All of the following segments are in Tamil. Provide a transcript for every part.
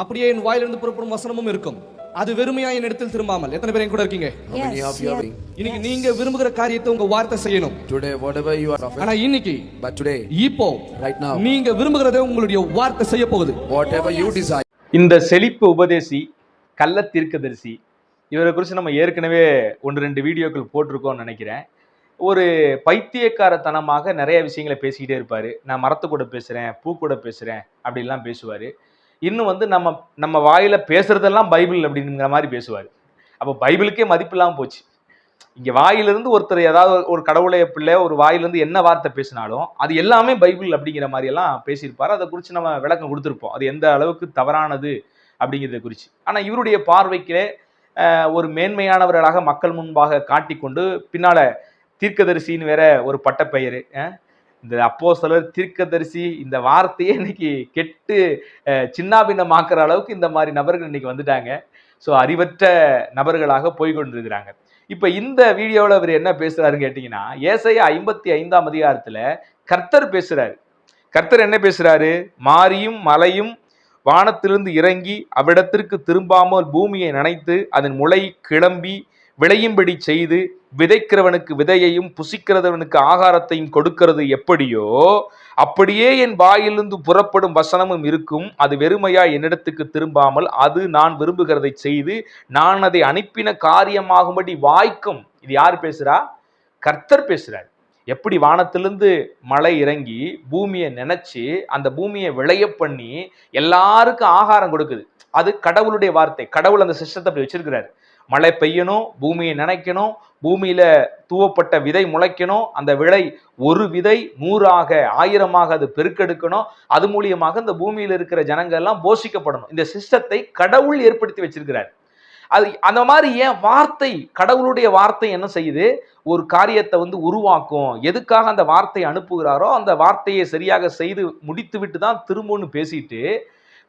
அப்படியே என் வாயிலிருந்து புறப்படும் வசனமும் இருக்கும். அது வெறுமையா என் இடத்தில் திரும்பாமல். எத்தனை பேர் என் கூட இருக்கீங்க? இன்னைக்கு நீங்க விரும்புகிற காரியத்தை உங்க வார்த்தை செய்யணும். Today, whatever you are ஆனா prophet, இன்னைக்கு but today, இப்போ right now, நீங்க விரும்புகிறதை உங்களுடைய வார்த்தை செய்ய போகுது. whatever you desire, இந்த செழிப்பு உபதேசி கள்ள தீர்க்கதரிசி இவரை குறித்து நம்ம ஏற்கனவே ஒன்று ரெண்டு வீடியோக்கள் போட்டிருக்கோம்னு நினைக்கிறேன். ஒரு பைத்தியக்காரத்தனமாக நிறைய விஷயங்களை பேசிக்கிட்டே இருப்பார். நான் மரத்து கூட பேசுகிறேன் பூ கூட பேசுகிறேன் அப்படிலாம் பேசுவார். இன்னும் வந்து நம்ம நம்ம வாயில் பேசுகிறதெல்லாம் பைபிள் அப்படிங்கிற மாதிரி பேசுவார். அப்போ பைபிளுக்கே மதிப்பு இல்லாமல் போச்சு. இங்கே வாயிலிருந்து ஒருத்தர் ஏதாவது ஒரு கடவுளைய பிள்ளை ஒரு வாயிலிருந்து என்ன வார்த்தை பேசினாலும் அது எல்லாமே பைபிள் அப்படிங்கிற மாதிரி எல்லாம் பேசியிருப்பார். அதை குறித்து நம்ம விளக்கம் கொடுத்துருப்போம். அது எந்த அளவுக்கு தவறானது அப்படிங்கிறத குறித்து ஆனால் இவருடைய பார்வைக்கு ஒரு மேன்மையானவர்களாக மக்கள் முன்பாக காட்டிக்கொண்டு பின்னால் தீர்க்கதரிசின்னு வேற ஒரு பட்டப்பெயர் இந்த அப்போ தீர்க்கதரிசி இந்த வார்த்தையே இன்னைக்கு கெட்டு சின்னாபின்னமாக்குற அளவுக்கு இந்த மாதிரி நபர்கள் இன்னைக்கு வந்துட்டாங்க. ஸோ அறிவற்ற நபர்களாக போய்கொண்டிருக்கிறாங்க. இப்போ இந்த வீடியோவில் அவர் என்ன பேசுகிறாருன்னு கேட்டிங்கன்னா ஏசையா ஐம்பத்தி ஐந்தாம் அதிகாரத்தில் கர்த்தர் பேசுகிறாரு கர்த்தர் என்ன பேசுகிறாரு மாரியும் மலையும் வானத்திலிருந்து இறங்கி அவ்விடத்திற்கு திரும்பாமல் பூமியை நனைத்து அதன் முளை கிளம்பி விளையும்படி செய்து விதைக்கிறவனுக்கு விதையையும் புசிக்கிறவனுக்கு ஆகாரத்தையும் கொடுக்கிறது எப்படியோ அப்படியே என் வாயிலிருந்து புறப்படும் வசனமும் இருக்கும். அது வெறுமையா என்னிடத்துக்கு திரும்பாமல் அது நான் விரும்புகிறதை செய்து நான் அதை அனுப்பின காரியமாகும்படி வாய்க்கும். இது யார் பேசுறா? கர்த்தர் பேசுறார். எப்படி வானத்திலிருந்து மழை இறங்கி பூமியை நினைச்சு அந்த பூமியை விளைய பண்ணி எல்லாருக்கும் ஆகாரம் கொடுக்குது. அது கடவுளுடைய வார்த்தை. கடவுள் அந்த சிஸ்டத்தை அப்படி வச்சிருக்கிறார். மழை பெய்யணும் பூமியை நினைக்கணும் பூமியில தூவப்பட்ட விதை முளைக்கணும் அந்த விளை ஒரு விதை நூறாக ஆயிரமாக அது பெருக்கெடுக்கணும். அது மூலியமாக இந்த பூமியில இருக்கிற ஜனங்கள் எல்லாம் போஷிக்கப்படணும். இந்த சிஸ்டத்தை கடவுள் ஏற்படுத்தி வச்சிருக்கிறார். அது அந்த மாதிரி ஏன் வார்த்தை கடவுளுடைய வார்த்தை என்ன செய்யுது? ஒரு காரியத்தை வந்து உருவாக்கும். எதுக்காக அந்த வார்த்தையை அனுப்புகிறாரோ அந்த வார்த்தையை சரியாக செய்து முடித்து விட்டு தான் திரும்பன்னு பேசிட்டு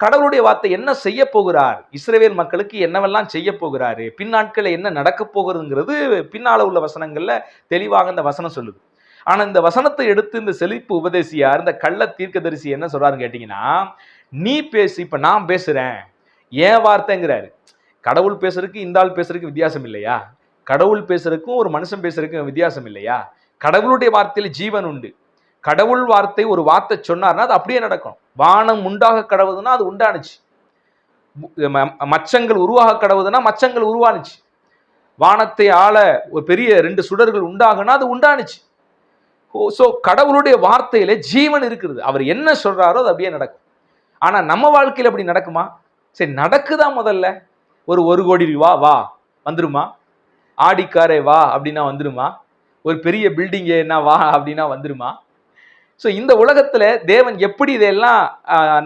கடவுளுடைய வார்த்தை என்ன செய்ய போகிறார்? இஸ்ரேவேல் மக்களுக்கு என்னவெல்லாம் செய்ய போகிறாரு? பின்னாட்களில் என்ன நடக்க போகிறதுங்கிறது பின்னால உள்ள வசனங்கள்ல தெளிவாக இந்த வசனம் சொல்லுது. ஆனா இந்த வசனத்தை எடுத்து இந்த செழிப்பு உபதேசியார் இந்த கள்ள தீர்க்கதரிசி என்ன சொல்றாருன்னு கேட்டீங்கன்னா நீ பேசு இப்ப நான் பேசுறேன். ஏன் வார்த்தைங்கிறாரு. கடவுள் பேசுறதுக்கு இந்த ஆள் பேசுறதுக்கு வித்தியாசம் இல்லையா? கடவுள் பேசுறதுக்கும் ஒரு மனுஷன் பேசுறதுக்கும் வித்தியாசம் இல்லையா? கடவுளுடைய வார்த்தையில ஜீவன் உண்டு. கடவுள் வார்த்தை ஒரு வார்த்தை சொன்னார்னா அது அப்படியே நடக்கும். வானம் உண்டாக கடவுதுன்னா அது உண்டானுச்சு. மச்சங்கள் உருவாக கடவுதுன்னா மச்சங்கள் உருவானுச்சு. வானத்தை ஆள ஒரு பெரிய ரெண்டு சுடர்கள் உண்டாகுனா அது உண்டானுச்சு. ஸோ கடவுளுடைய வார்த்தையில ஜீவன் இருக்கிறது. அவர் என்ன சொல்றாரோ அது அப்படியே நடக்கும். ஆனா நம்ம வாழ்க்கையில் அப்படி நடக்குமா? சரி நடக்குதா முதல்ல? ஒரு ஒரு கோடி ரூபா வா வந்துருமா? ஆடிக்காரே வா அப்படின்னா வந்துருமா? ஒரு பெரிய பில்டிங்கே என்ன வா அப்படின்னா வந்துருமா? ஸோ இந்த உலகத்தில் தேவன் எப்படி இதெல்லாம்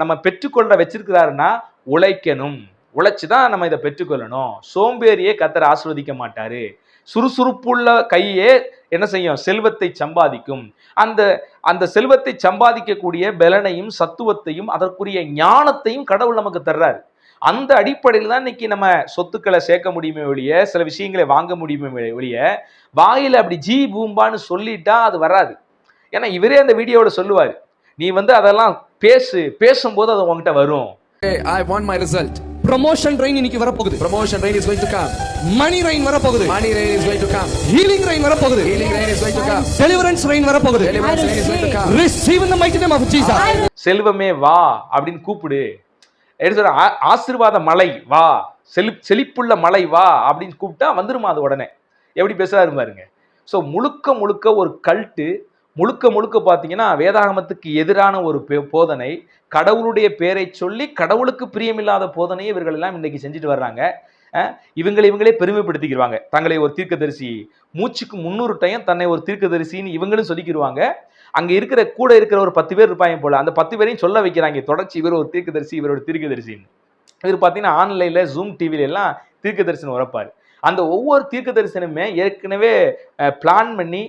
நம்ம பெற்றுக்கொள்ள வச்சிருக்கிறாருன்னா உழைக்கணும். உழைச்சி தான் நம்ம இதை பெற்றுக்கொள்ளணும். சோம்பேறியே கத்தரை ஆஸ்வதிக்க மாட்டார். சுறுசுறுப்புள்ள கையே என்ன செய்யும்? செல்வத்தை சம்பாதிக்கும். அந்த அந்த செல்வத்தை சம்பாதிக்கக்கூடிய பலனையும் சத்துவத்தையும் அதற்குரிய ஞானத்தையும் கடவுள் நமக்கு தர்றாரு. அந்த அடிப்படையில் தான் இன்னைக்கு நம்ம சொத்துக்களை சேர்க்க முடியுமே ஒழிய சில விஷயங்களை வாங்க முடியுமே ஒழிய வாயில் அப்படி ஜி பூம்பான்னு சொல்லிட்டா அது வராது. ஏன்னா இவரே அந்த வீடியோவோட சொல்லுவார். நீ வந்து அதெல்லாம் பேசு பேசும்போது அது உங்ககிட்ட வரும். I want my result. Promotion rain இன்னைக்கு வரப்போகுது. Promotion rain is going to come. Money rain வரப்போகுது. Money rain is going to come. Healing rain வரப்போகுது. Healing rain is going to come. Deliverance rain வரப்போகுது. Deliverance rain is going to come. Receive in the mighty name of Jesus செல்வமே வா அப்படின்னு கூப்பிடு. எடுத்து சொல்ற, ஆ- ஆசீர்வாத மலை வா. செழி செழிப்புள்ள மலை வா. அப்படின்னு கூப்பிட்டா வந்துருமா அது உடனே. எப்படி பேசுறாரு பாருங்க. ஸோ முழுக்க முழுக்க ஒரு கல்ட்டு முழுக்க முழுக்க பார்த்தீங்கன்னா வேதாகமத்துக்கு எதிரான ஒரு போதனை கடவுளுடைய பேரை சொல்லி கடவுளுக்கு பிரியமில்லாத போதனையை இவர்கள் எல்லாம் இன்னைக்கு செஞ்சுட்டு வர்றாங்க. இவங்களை இவங்களே பெருமைப்படுத்திக்கிடுவாங்க தங்களை ஒரு தீர்க்கதரிசி மூச்சுக்கு முன்னூறு டைம் தன்னை ஒரு தீர்க்கதரிசின்னு இவங்களும் சொல்லிக்கிடுவாங்க அங்கே இருக்கிற கூட இருக்கிற ஒரு பத்து பேர் இருப்பாங்க போல அந்த பத்து பேரையும் சொல்ல வைக்கிறாங்க தொடர்ச்சி இவர் ஒரு தீர்க்கதரிசி இவர் ஒரு தீர்க்கதரிசின்னு. இவர் பார்த்தீங்கன்னா ஆன்லைனில் ஜூம் டிவில எல்லாம் தீர்க்கதரிசனம் உரப்பார் அந்த ஒவ்வொரு தீர்க்க தரிசனமே ஏற்கனவே பிளான் பண்ணி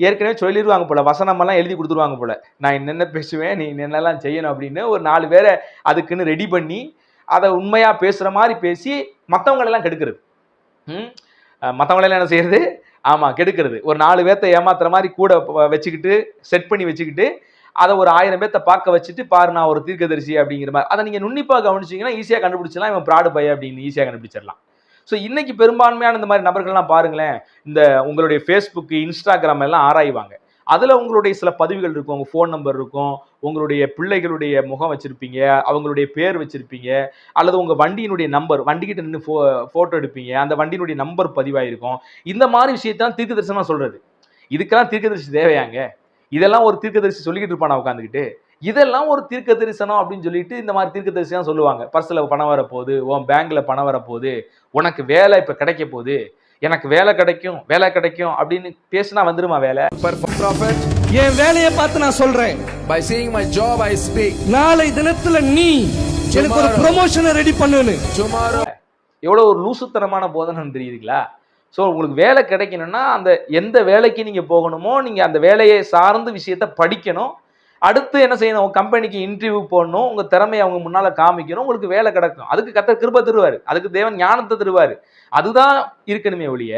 ஏற்கனவே சொல்லிடுவாங்க போல வசனமெல்லாம் எழுதி கொடுத்துருவாங்க போல. நான் என்னென்ன பேசுவேன் நீ என்னெல்லாம் செய்யணும் அப்படின்னு ஒரு நாலு பேரை அதுக்குன்னு ரெடி பண்ணி அதை உண்மையாக பேசுகிற மாதிரி பேசி மற்றவங்களெல்லாம் கெடுக்கிறது. ம்? மற்றவங்களெல்லாம் என்ன செய்யறது? ஆமாம் கெடுக்கிறது. ஒரு நாலு பேர்த்த ஏமாத்துற மாதிரி கூட வச்சுக்கிட்டு செட் பண்ணி வச்சுக்கிட்டு அதை ஒரு ஆயிரம் பேர்த்த பார்க்க வச்சுட்டு பாரு நான் ஒரு தீர்க்கதரிசி அப்படிங்கிற மாதிரி. அதை நீங்கள் நுண்ணிப்பாக கவனிச்சிங்கன்னா ஈஸியாக கண்டுபிடிச்சிடலாம். இவன் ப்ராடு பைய அப்படின்னு ஈஸியாக கண்டுபிடிச்சிடலாம். ஸோ இன்னைக்கு பெரும்பான்மையான இந்த மாதிரி நபர்கள்லாம் பாருங்களேன் இந்த உங்களுடைய ஃபேஸ்புக்கு இன்ஸ்டாகிராம் எல்லாம் ஆராய்வாங்க. அதில் உங்களுடைய சில பதிவுகள் இருக்கும். உங்கள் ஃபோன் நம்பர் இருக்கும். உங்களுடைய பிள்ளைகளுடைய முகம் வச்சுருப்பீங்க. அவங்களுடைய பேர் வச்சுருப்பீங்க. அல்லது உங்கள் வண்டியினுடைய நம்பர் வண்டிக்கிட்ட நின்று ஃபோ ஃபோட்டோ எடுப்பீங்க. அந்த வண்டியினுடைய நம்பர் பதிவாயிருக்கும் இந்த மாதிரி விஷயத்தான் தீர்க்க தரிசனமாக சொல்கிறது இதுக்கெல்லாம் தீர்க்கதரிசி தேவையாங்க? இதெல்லாம் ஒரு தீர்க்கதரிசி சொல்லிக்கிட்டு இருப்பானா உட்காந்துக்கிட்டு இதெல்லாம் ஒரு தீர்க்க தரிசனம் அப்படின்னு சொல்லிட்டு இந்த மாதிரி தீர்க்க தரிசனம் சொல்லுவாங்க பர்ஸ்ல பணம் வரப்போகுது உன் பேங்க்ல பணம் வரப்போகுது உனக்கு வேலை இப்ப கிடைக்க போகுது எனக்கு வேலை கிடைக்கும் வேலை கிடைக்கும் அப்படின்னு பேசினா வந்துருமா வேலை. என் வேலையை பார்த்து நான் சொல்றேன். By seeing my job, I speak. நாளை தினத்துல நீ எனக்கு ஒரு. ப்ரொமோஷனை ரெடி பண்ணுன்னு. Tomorrow, எவ்வளோ ஒரு லூசுத்தனமான போதனைன்னு தெரியுதுங்களா? ஸோ உங்களுக்கு வேலை கிடைக்கணும்னா அந்த எந்த வேலைக்கு நீங்கள் போகணுமோ நீங்கள் அந்த வேலையை சார்ந்த விஷயத்த படிக்கணும். அடுத்து என்ன செய்யணும்? உங்க கம்பெனிக்கு இன்டர்வியூ போடணும். உங்கள் திறமையை அவங்க முன்னால் காமிக்கணும். உங்களுக்கு வேலை கிடைக்கும். அதுக்கு கத்த கிருப தருவார். அதுக்கு தேவன் ஞானத்தை தருவார். அதுதான் இருக்கணுமே ஒழிய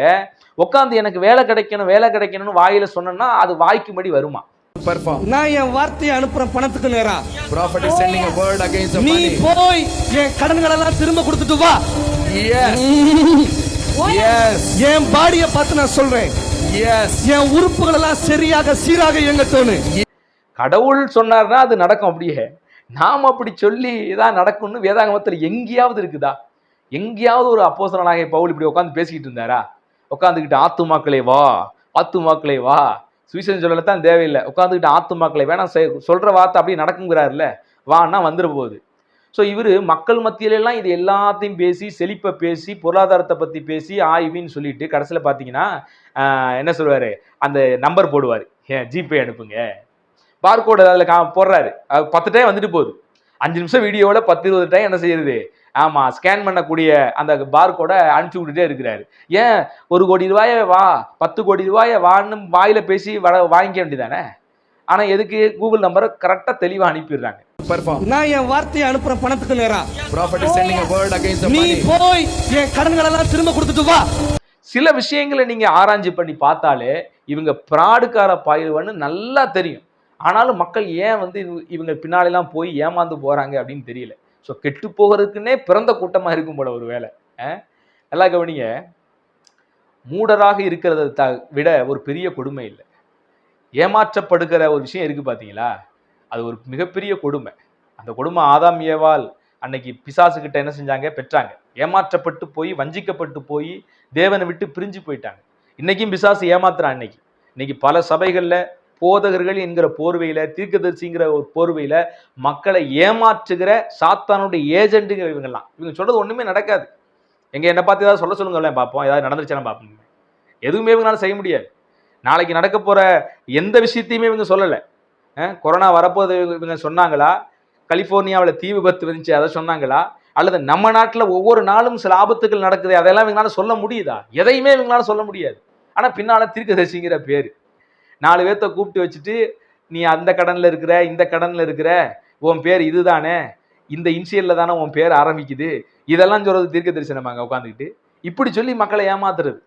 உட்காந்து எனக்கு வேலை கிடைக்கணும் வேலை கிடைக்கணும்னு வாயில சொன்னோன்னா அது வாய்க்கும்படி வருமா? Perform. நான் என் வார்த்தையை அனுப்புறேன் பணத்துக்கு நேரா? Prophet is sending a word against the நீ. போய் என் கடன்கள் எல்லாம் திரும்ப கொடுத்துட்டு வா. Yes, yes, என் பாடியை பார்த்து நான் சொல்றேன். Yes. என் உறுப்புகள் எல்லாம் சரியாக சீராக இயங்கட்டோன்னு கடவுள் சொன்னார்னா அது நடக்கும் அப்படியே. நாம் அப்படி சொல்லி இதான் நடக்கும்னு வேதாகமத்தில் எங்கேயாவது இருக்குதா? எங்கேயாவது ஒரு அப்போஸ்தலனாகிய பவுல் இப்படி உட்காந்து பேசிக்கிட்டு இருந்தாரா? உட்காந்துக்கிட்டு ஆத்துமாக்களே வா ஆத்துமாக்களே வா. சுவிசேஷம் சொல்லத்தான் தேவையில்லை. உட்காந்துக்கிட்டு ஆத்துமாக்களை வேணாம் சொல்கிற வார்த்தை அப்படியே நடக்குங்கிறாருல்ல வான்னா வந்துட போகுது. ஸோ இவர் மக்கள் மத்தியிலெல்லாம் இது எல்லாத்தையும் பேசி செழிப்பை பேசி பொருளாதாரத்தை பற்றி பேசி ஆய்வின்னு சொல்லிட்டு கடைசியில் பார்த்தீங்கன்னா என்ன சொல்லுவார்? அந்த நம்பர் போடுவார். ஏன் ஜிபே அனுப்புங்க. பார்கோடு அதில் கா போடுறாரு. அது பத்து டைம் வந்துட்டு போகுது. அஞ்சு நிமிஷம் வீடியோவில் பத்து இருபது டைம் என்ன செய்யுது? ஆமாம் ஸ்கேன் பண்ணக்கூடிய அந்த பார்கோடை அனுப்பிச்சு விட்டுட்டே இருக்கிறாரு. ஏன்? ஒரு கோடி ரூபாயை வா பத்து கோடி ரூபாயை வான்னு வாயில் பேசி வர வாங்கிக்க வேண்டியதானே ஆனால் எதுக்கு? கூகுள் நம்பரை கரெக்டாக தெளிவாக அனுப்பிடுறாங்க. நான் என் வார்த்தையை அனுப்புறேன் பணத்துக்கு நேரா? நீ. போய் என் கடன்கள் எல்லாம் திரும்ப கொடுத்துட்டு வா. சில விஷயங்களை நீங்க ஆராய்ச்சி பண்ணி பார்த்தாலே இவங்க பிராடுக்கார பாயிடுவான்னு நல்லா தெரியும். ஆனாலும் மக்கள் ஏன் வந்து இவங்க பின்னாலெல்லாம் போய் ஏமாந்து போகிறாங்க அப்படின்னு தெரியல. ஸோ கெட்டு போகிறதுக்குன்னே பிறந்த கூட்டமாக இருக்கும் போல ஒரு வேலை. நல்லா கவனிங்க. மூடராக இருக்கிறத த விட ஒரு பெரிய கொடுமை இல்லை. ஏமாற்றப்படுகிற ஒரு விஷயம் இருக்குது பார்த்தீங்களா அது ஒரு மிகப்பெரிய கொடுமை. அந்த கொடுமை ஆதாம் ஏவாள் அன்னைக்கு பிசாசுக்கிட்ட என்ன செஞ்சாங்க? பெற்றாங்க. ஏமாற்றப்பட்டு போய் வஞ்சிக்கப்பட்டு போய் தேவனை விட்டு பிரிஞ்சு போயிட்டாங்க. இன்னைக்கும் பிசாசு ஏமாத்துறான் இன்னைக்கு இன்னைக்கு பல சபைகளில் போதகர்கள் என்கிற போர்வையில தீர்க்கதரிசிங்கிற ஒரு போர்வையில மக்களை ஏமாற்றுகிற சாத்தானுடைய ஏஜென்ட்டுங்கிற இவங்கெல்லாம். இவங்க சொல்றது ஒண்ணுமே நடக்காது. எங்க என்னை பார்த்து ஏதாவது சொல்ல சொல்லுங்களேன் பார்ப்போம். ஏதாவது நடந்துருச்சுன்னா பார்ப்போம். எதுவுமே இவங்களால செய்ய முடியாது. நாளைக்கு நடக்க போற எந்த விஷயத்தையுமே இவங்க சொல்லலை. கொரோனா வரப்போது இவங்க சொன்னாங்களா? கலிஃபோர்னியாவில் தீ விபத்து வந்துச்சு அதை சொன்னாங்களா? அல்லது நம்ம நாட்டில் ஒவ்வொரு நாளும் சில ஆபத்துகள் நடக்குது அதெல்லாம் இவங்களால சொல்ல முடியுதா? எதையுமே இவங்களால சொல்ல முடியாது. ஆனால் பின்னால் தீர்க்கதரிசிங்கிற பேர். நாலு பேர்த்த கூப்பிட்டு வச்சுட்டு நீ அந்த கடனில் இருக்கிற இந்த கடனில் இருக்கிற உன் பேர் இதுதானே இந்த இன்சியல்ல தானே உன் பேர் ஆரம்பிக்குது. இதெல்லாம் சொல்கிறது தீர்க்க தரிசனமாங்க உட்காந்துக்கிட்டு இப்படி சொல்லி மக்களை ஏமாத்துறது.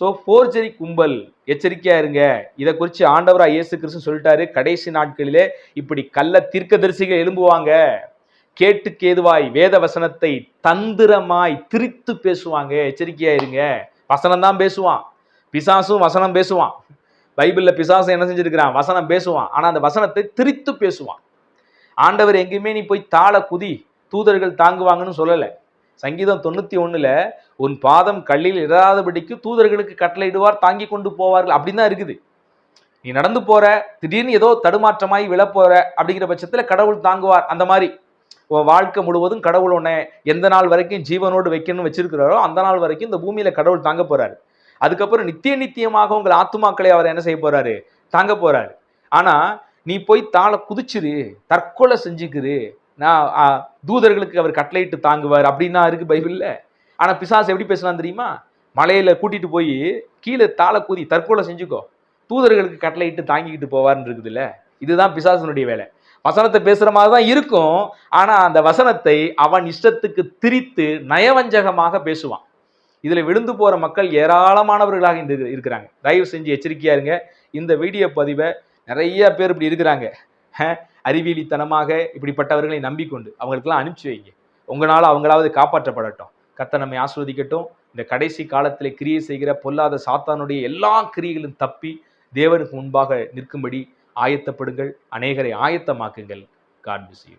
ஸோ ஃபோர்ஜரி கும்பல். எச்சரிக்கையாக இருங்க. இதை குறித்து ஆண்டவராக இயேசு கிறிஸ்து சொல்லிட்டாரு. கடைசி நாட்களிலே இப்படி கள்ள தீர்க்கதரிசிகள் எழும்புவாங்க. கேட்டுக்கு ஏதுவாய் வேத வசனத்தை தந்திரமாய் திரித்து பேசுவாங்க. எச்சரிக்கையாக இருங்க. வசனம் தான் பேசுவான். பிசாசும் வசனம் பேசுவான். பைபிளில் பிசாசு என்ன செஞ்சிருக்கிறான்? வசனம் பேசுவான். ஆனால் அந்த வசனத்தை திரித்து பேசுவான். ஆண்டவர் எங்கேயுமே நீ போய் தாள குதி தூதர்கள் தாங்குவாங்கன்னு சொல்லலை. சங்கீதம் தொண்ணூற்றி ஒன்றில் உன் பாதம் கல்லில் இடாதபடிக்கு தூதர்களுக்கு கட்டளையிடுவார் தாங்கி கொண்டு போவார்கள். அப்படின்னு தான் இருக்குது. நீ நடந்து போகிற திடீர்னு ஏதோ தடுமாற்றமாகி விழப்போகிற அப்படிங்கிற பட்சத்தில் கடவுள் தாங்குவார். அந்த மாதிரி. உன் வாழ்க்கை முழுவதும் கடவுள் உன்னை எந்த நாள் வரைக்கும் ஜீவனோடு வைக்கணும்னு வச்சிருக்கிறாரோ அந்த நாள் வரைக்கும் இந்த பூமியில் கடவுள் தாங்க போகிறாரு அதுக்கப்புறம் நித்திய நித்தியமாக உங்கள் ஆத்துமாக்களை அவர் என்ன செய்ய போறாரு? தாங்க போறாரு. ஆனா நீ போய் தாளை குதிச்சிரு தற்கொலை செஞ்சுக்குது நான் தூதர்களுக்கு அவர் கட்டளையிட்டு தாங்குவார் அப்படின்னா இருக்கு பைபிள்ல. ஆனா பிசாசு எப்படி பேசலாம் தெரியுமா? மலையில கூட்டிட்டு போய் கீழே தாளை கூதி தற்கொலை செஞ்சுக்கோ. தூதர்களுக்கு கட்டளையிட்டு தாங்கிக்கிட்டு போவார்னு இருக்குதுல்ல? இதுதான் பிசாசனுடைய வேலை. வசனத்தை பேசுற மாதிரி தான் இருக்கும். ஆனா அந்த வசனத்தை அவன் இஷ்டத்துக்கு திரித்து நயவஞ்சகமாக பேசுவான். இதில் விழுந்து போகிற மக்கள் ஏராளமானவர்களாக இந்த இருக்கிறாங்க. தயவு செஞ்சு எச்சரிக்கையாக இருங்க. இந்த வீடியோ பதிவை நிறைய பேர் இப்படி இருக்கிறாங்க. அறிவியலித்தனமாக இப்படிப்பட்டவர்களை நம்பிக்கொண்டு அவங்களுக்கெல்லாம் அனுப்பிச்சு வைங்க. உங்களால் அவங்களாவது காப்பாற்றப்படட்டும். கர்த்தர் நம்மை ஆஸ்வதிக்கட்டும் இந்த கடைசி காலத்தில் கிரியை செய்கிற பொல்லாத சாத்தானுடைய எல்லா கிரியைகளும் தப்பி தேவனுக்கு முன்பாக நிற்கும்படி ஆயத்தப்படுங்கள். அநேகரை ஆயத்தமாக்குங்கள். காட் பிஸ் யூ